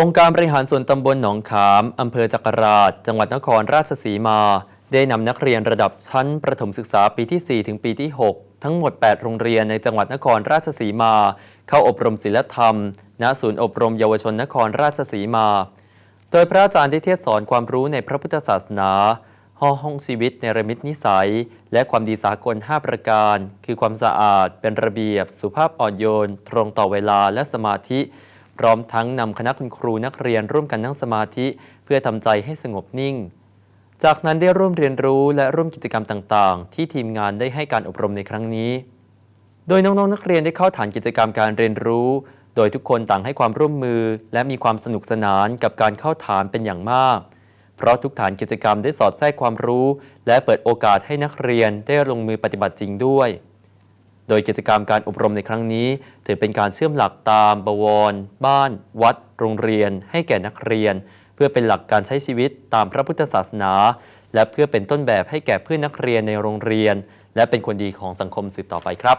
องค์การบริหารส่วนตำบลหนองขามอำเภอจักราช จังหวัดนครราชสีมา ได้นำนักเรียนระดับชั้นประถมศึกษาปีที่ 4 ถึงปีที่ 6 ทั้งหมด 8 โรงเรียนในจังหวัดนครราชสีมา เข้าอบรมศิลธรรม ณ ศูนย์อบรมเยาวชนนครราชสีมา โดยพระอาจารย์ได้เทศสอนความรู้ในพระพุทธศาสนาห่อห้องชีวิตในระมิตนิสัย และความดีสากล 5 ประการ คือความสะอาด เป็นระเบียบ สุภาพอ่อนโยน ตรงต่อเวลาและสมาธิ พร้อมทั้งนำคณะคุณครูนักเรียนร่วมกันนั่งสมาธิ เพื่อทำใจให้สงบนิ่ง จากนั้นได้ร่วมเรียนรู้และร่วมกิจกรรมต่างๆ ที่ทีมงานได้ให้การอบรมในครั้งนี้ โดยน้องๆนักเรียนได้เข้าฐานกิจกรรมการเรียนรู้ โดยทุกคนต่างให้ความร่วมมือ และมีความสนุกสนานกับการเข้าฐานเป็นอย่างมาก เพราะทุกฐานกิจกรรมได้สอดแทรกความรู้ และเปิดโอกาสให้นักเรียนได้ลงมือปฏิบัติจริงด้วย โดยกิจกรรมการอบรมในครั้งนี้ ถือเป็นการเชื่อมหลักตามบวร บ้าน วัด โรงเรียน ให้แก่นักเรียน เพื่อเป็นหลักการใช้ชีวิตตามพระพุทธศาสนา และเพื่อเป็นต้นแบบให้แก่เพื่อนนักเรียนในโรงเรียน และเป็นคนดีของสังคมสืบต่อไปครับ